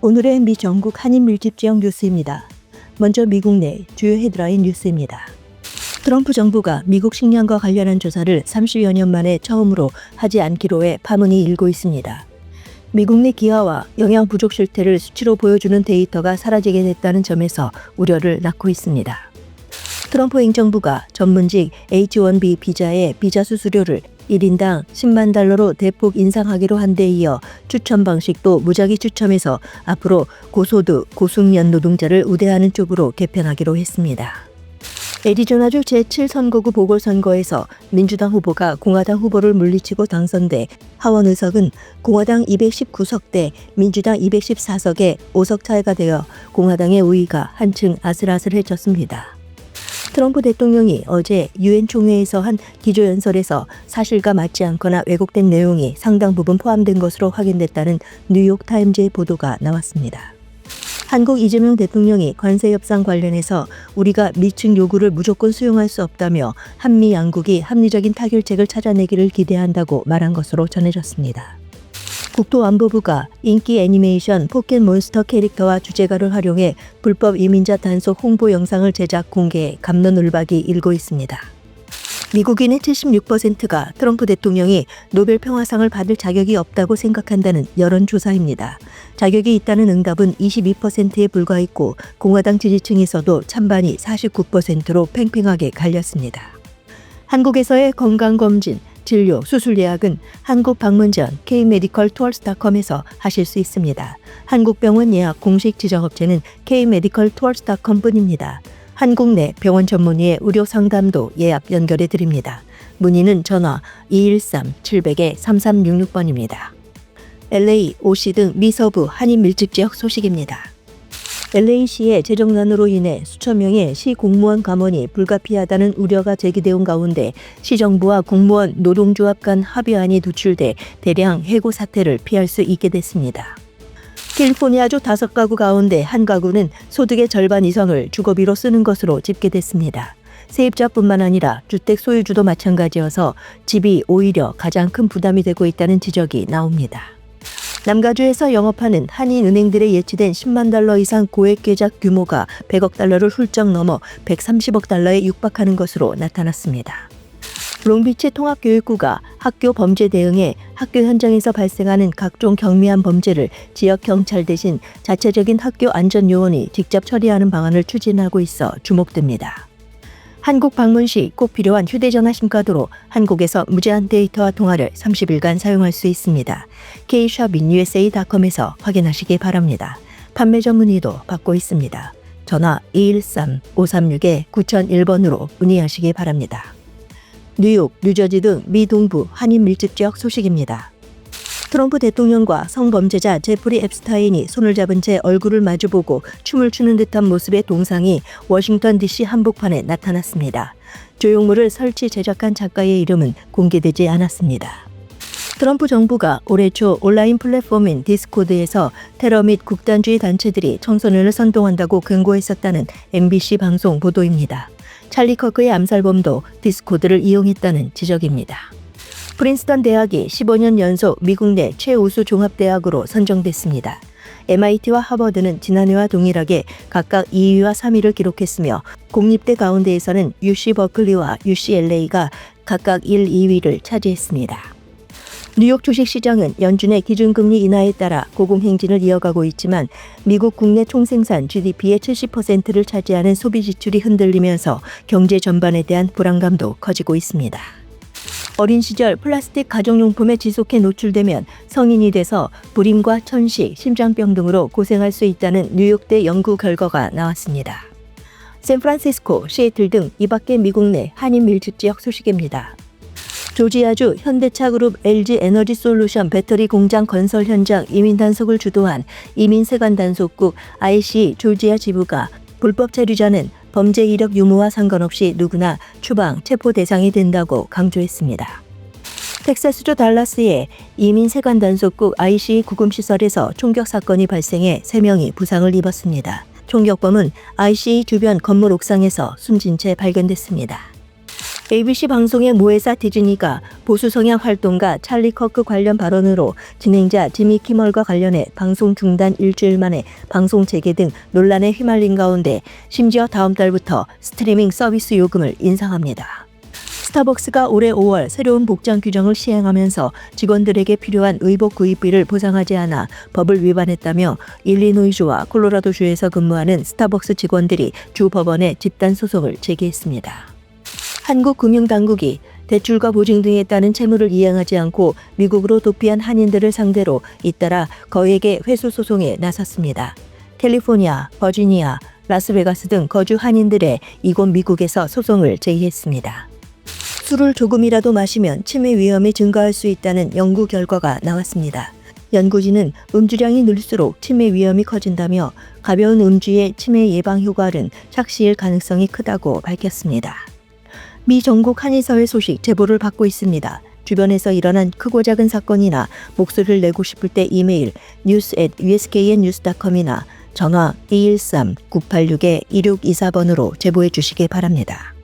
오늘의 미 전국 한인 밀집 지역 뉴스입니다. 먼저 미국 내 주요 헤드라인 뉴스입니다. 트럼프 정부가 미국 식량과 관련한 조사를 30여 년 만에 처음으로 하지 않기로 해 파문이 일고 있습니다. 미국 내 기아와 영양 부족 실태를 수치로 보여주는 데이터가 사라지게 됐다는 점에서 우려를 낳고 있습니다. 트럼프 행정부가 전문직 H-1B 비자의 비자 수수료를 1인당 10만 달러로 대폭 인상하기로 한 데 이어 추첨 방식도 무작위 추첨해서 앞으로 고소득, 고숙련 노동자를 우대하는 쪽으로 개편하기로 했습니다. 애리조나주 제7선거구 보궐선거에서 민주당 후보가 공화당 후보를 물리치고 당선돼 하원 의석은 공화당 219석 대 민주당 214석의 5석 차이가 되어 공화당의 우위가 한층 아슬아슬해졌습니다. 트럼프 대통령이 어제 유엔 총회에서 한 기조연설에서 사실과 맞지 않거나 왜곡된 내용이 상당 부분 포함된 것으로 확인됐다는 뉴욕 타임즈의 보도가 나왔습니다. 한국 이재명 대통령이 관세 협상 관련해서 우리가 미층 요구를 무조건 수용할 수 없다며 한미 양국이 합리적인 타결책을 찾아내기를 기대한다고 말한 것으로 전해졌습니다. 국토 안보부가 인기 애니메이션 포켓몬스터 캐릭터와 주제가를 활용해 불법 이민자 단속 홍보 영상을 제작 공개해 감론을박이 일고 있습니다. 미국인의 76%가 트럼프 대통령이 노벨 평화상을 받을 자격이 없다고 생각한다는 여론조사입니다. 자격이 있다는 응답은 22%에 불과했고 공화당 지지층에서도 찬반이 49%로 팽팽하게 갈렸습니다. 한국에서의 건강검진, 진료, 수술 예약은 한국 방문 전 K-메디컬 투어스닷컴에서 하실 수 있습니다. 한국 병원 예약 공식 지정업체는 K-메디컬 투어스닷컴뿐입니다. 한국 내 병원 전문의의 의료 상담도 예약 연결해 드립니다. 문의는 전화 213-700-3366번입니다. LA, OC 등 미서부 한인 밀집 지역 소식입니다. LA시의 재정난으로 인해 수천 명의 시 공무원 감원이 불가피하다는 우려가 제기되온 가운데 시정부와 공무원 노동조합 간 합의안이 도출돼 대량 해고 사태를 피할 수 있게 됐습니다. 캘리포니아주 다섯 가구 가운데 한 가구는 소득의 절반 이상을 주거비로 쓰는 것으로 집계됐습니다. 세입자뿐만 아니라 주택 소유주도 마찬가지여서 집이 오히려 가장 큰 부담이 되고 있다는 지적이 나옵니다. 남가주에서 영업하는 한인 은행들의 예치된 10만 달러 이상 고액 계좌 규모가 100억 달러를 훌쩍 넘어 130억 달러에 육박하는 것으로 나타났습니다. 롱비치 통합교육부가 학교 범죄 대응에 학교 현장에서 발생하는 각종 경미한 범죄를 지역 경찰 대신 자체적인 학교 안전 요원이 직접 처리하는 방안을 추진하고 있어 주목됩니다. 한국 방문 시 꼭 필요한 휴대전화 심카드로 한국에서 무제한 데이터와 통화를 30일간 사용할 수 있습니다. kshopinUSA.com에서 확인하시기 바랍니다. 판매 전문의도 받고 있습니다. 전화 213-536-9001번으로 문의하시기 바랍니다. 뉴욕, 뉴저지 등 미 동부 한인 밀집 지역 소식입니다. 트럼프 대통령과 성범죄자 제프리 앱스타인이 손을 잡은 채 얼굴을 마주보고 춤을 추는 듯한 모습의 동상이 워싱턴 DC 한복판에 나타났습니다. 조형물을 설치 제작한 작가의 이름은 공개되지 않았습니다. 트럼프 정부가 올해 초 온라인 플랫폼인 디스코드에서 테러 및 극단주의 단체들이 청소년을 선동한다고 경고했었다는 MBC 방송 보도입니다. 찰리 커크의 암살범도 디스코드를 이용했다는 지적입니다. 프린스턴 대학이 15년 연속 미국 내 최우수 종합대학으로 선정됐습니다. MIT와 하버드는 지난해와 동일하게 각각 2위와 3위를 기록했으며 공립대 가운데에서는 UC 버클리와 UCLA가 각각 1, 2위를 차지했습니다. 뉴욕 주식시장은 연준의 기준금리 인하에 따라 고공행진을 이어가고 있지만 미국 국내 총생산 GDP의 70%를 차지하는 소비 지출이 흔들리면서 경제 전반에 대한 불안감도 커지고 있습니다. 어린 시절 플라스틱 가정용품에 지속해 노출되면 성인이 돼서 불임과 천식, 심장병 등으로 고생할 수 있다는 뉴욕대 연구 결과가 나왔습니다. 샌프란시스코, 시애틀 등 이밖의 미국 내 한인 밀집 지역 소식입니다. 조지아주 현대차 그룹 LG 에너지 솔루션 배터리 공장 건설 현장 이민 단속을 주도한 이민 세관 단속국 IC 조지아 지부가 불법 체류자는 범죄 이력 유무와 상관없이 누구나 추방, 체포 대상이 된다고 강조했습니다. 텍사스주 달라스의 이민 세관 단속국 IC 구금시설에서 총격 사건이 발생해 3명이 부상을 입었습니다. 총격범은 IC 주변 건물 옥상에서 숨진 채 발견됐습니다. ABC 방송의 모회사 디즈니가 보수 성향 활동가 찰리 커크 관련 발언으로 진행자 지미 키멀과 관련해 방송 중단 일주일 만에 방송 재개 등 논란에 휘말린 가운데 심지어 다음 달부터 스트리밍 서비스 요금을 인상합니다. 스타벅스가 올해 5월 새로운 복장 규정을 시행하면서 직원들에게 필요한 의복 구입비를 보상하지 않아 법을 위반했다며 일리노이주와 콜로라도주에서 근무하는 스타벅스 직원들이 주 법원에 집단 소송을 제기했습니다. 한국금융당국이 대출과 보증 등에 따른 채무를 이행하지 않고 미국으로 도피한 한인들을 상대로 잇따라 거액의 회수 소송에 나섰습니다. 캘리포니아, 버지니아, 라스베가스 등 거주 한인들의 이곳 미국에서 소송을 제기했습니다. 술을 조금이라도 마시면 치매 위험이 증가할 수 있다는 연구 결과가 나왔습니다. 연구진은 음주량이 늘수록 치매 위험이 커진다며 가벼운 음주의 치매 예방 효과는 착시일 가능성이 크다고 밝혔습니다. 미 전국 한의사회 소식 제보를 받고 있습니다. 주변에서 일어난 크고 작은 사건이나 목소리를 내고 싶을 때 이메일 news at usknnews.com이나 전화 213-986-2624번으로 제보해 주시기 바랍니다.